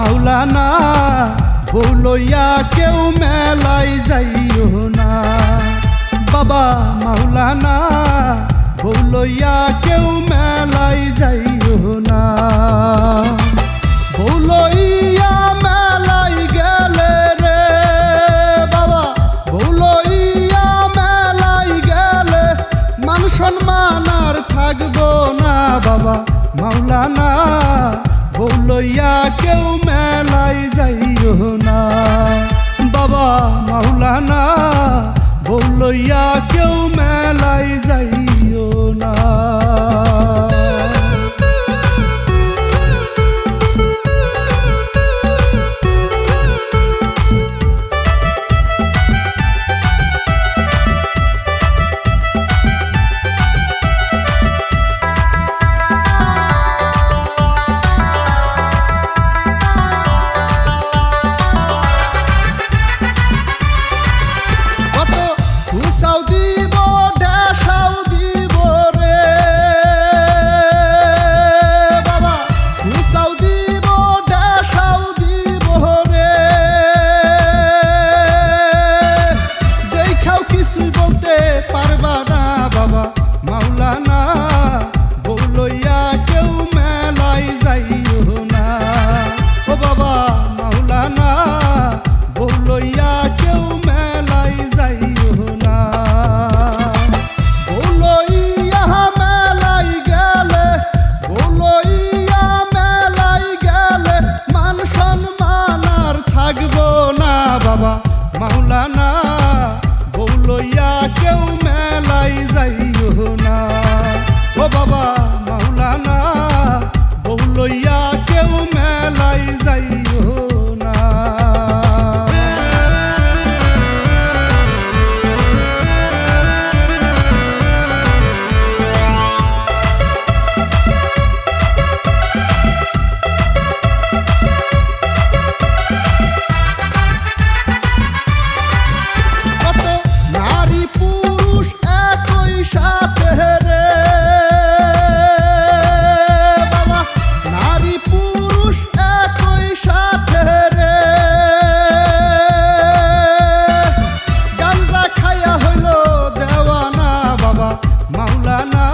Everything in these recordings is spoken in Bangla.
মাওলানা বৌলইয়া কেউ মেলাই যাইও না। বাবা মাওলানা বৌলইয়া কেউ মেলাই যাইও না। বৌলইয়া মেলাই গেলে রে, বাবা বৌলইয়া মেলাই গেলে মান সম্মান আর থাকব না, বাবা মাওলানা। বৌলইয়া কেউ মেলায় যাইও থাকব না বাবা মাওলানা বৌলইয়া কেউ মেলাই যাইও না। ও বাবা মাওলানা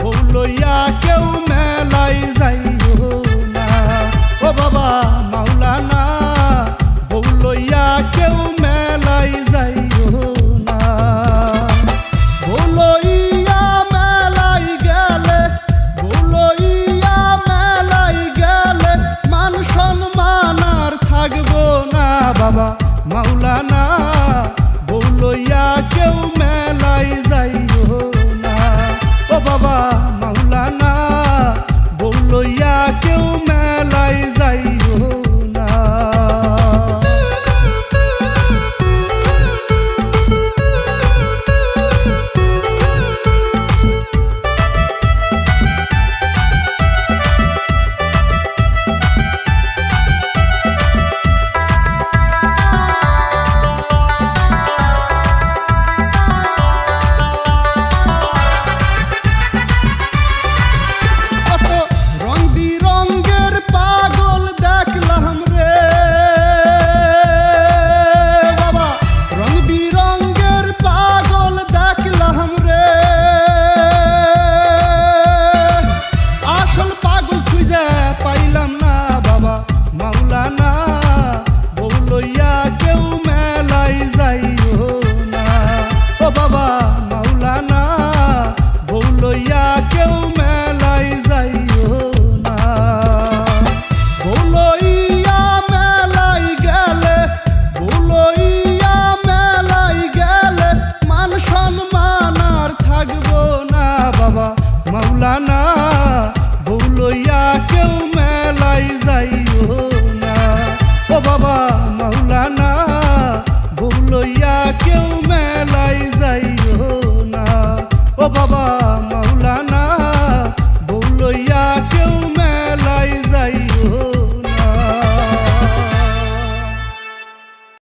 বৌলইয়া কেউ মেলাই যাইও না। ও বাবা, মাওলানা বৌলইয়া কেউ মেলাই যাইও না। বৌলইয়া মেলাই গেলে বৌলইয়া মেলাই গেলে মান সম্মান আর থাকব না। বাবা, মাওলানা বৌলইয়া যাইও